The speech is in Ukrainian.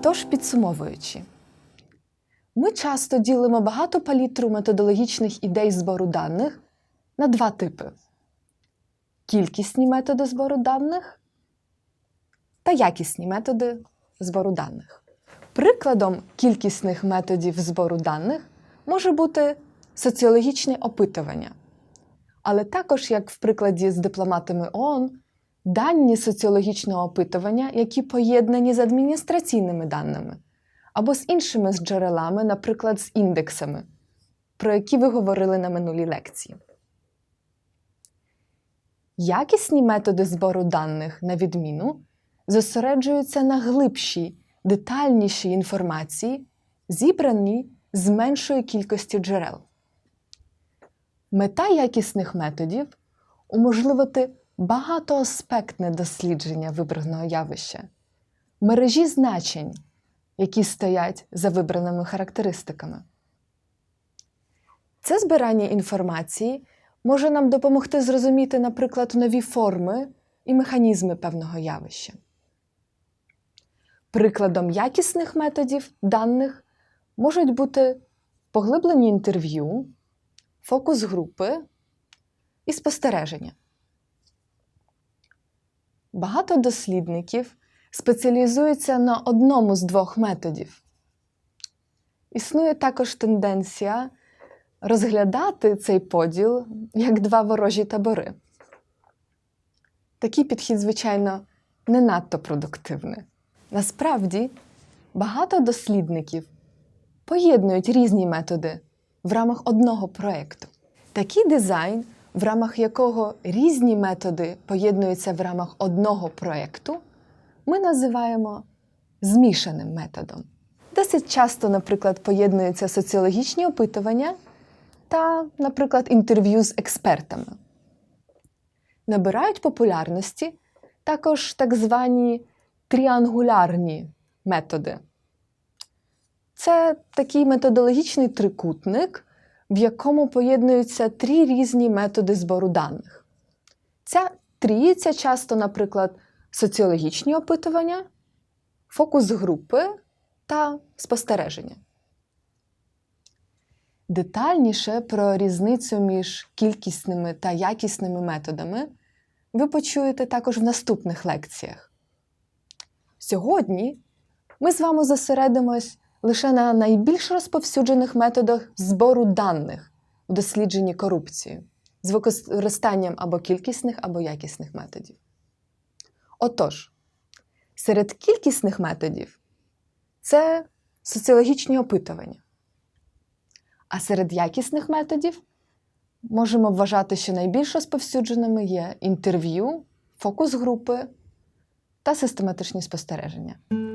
Отож, підсумовуючи, ми часто ділимо багато палітру методологічних ідей збору даних на два типи: кількісні методи збору даних та якісні методи збору даних. Прикладом кількісних методів збору даних може бути соціологічне опитування, але також, як в прикладі з дипломатами ООН, дані соціологічного опитування, які поєднані з адміністраційними даними або з іншими джерелами, наприклад, з індексами, про які ви говорили на минулій лекції. Якісні методи збору даних, на відміну, зосереджуються на глибшій, детальнішій інформації, зібраній з меншої кількості джерел. Мета якісних методів уможливити багатоаспектне дослідження вибраного явища, мережі значень, які стоять за вибраними характеристиками. Це збирання інформації може нам допомогти зрозуміти, наприклад, нові форми і механізми певного явища. Прикладом якісних методів даних можуть бути поглиблені інтерв'ю, фокус групи і спостереження. Багато дослідників спеціалізуються на одному з двох методів. Існує також тенденція розглядати цей поділ як два ворожі табори. Такий підхід, звичайно, не надто продуктивний. Насправді, багато дослідників поєднують різні методи в рамах одного проєкту. Такий дизайн, в рамах якого різні методи поєднуються в рамах одного проєкту, ми називаємо змішаним методом. Досить часто, наприклад, поєднуються соціологічні опитування та, наприклад, інтерв'ю з експертами. Набирають популярності також так звані тріангулярні методи. Це такий методологічний трикутник, в якому поєднуються три різні методи збору даних. Ця тріється часто, наприклад, соціологічні опитування, фокус групи та спостереження. Детальніше про різницю між кількісними та якісними методами ви почуєте також в наступних лекціях. Сьогодні ми з вами зосередимось лише на найбільш розповсюджених методах збору даних у дослідженні корупції з використанням або кількісних, або якісних методів. Отож, серед кількісних методів це соціологічні опитування. А серед якісних методів можемо вважати, що найбільш розповсюдженими є інтерв'ю, фокус групи та систематичні спостереження.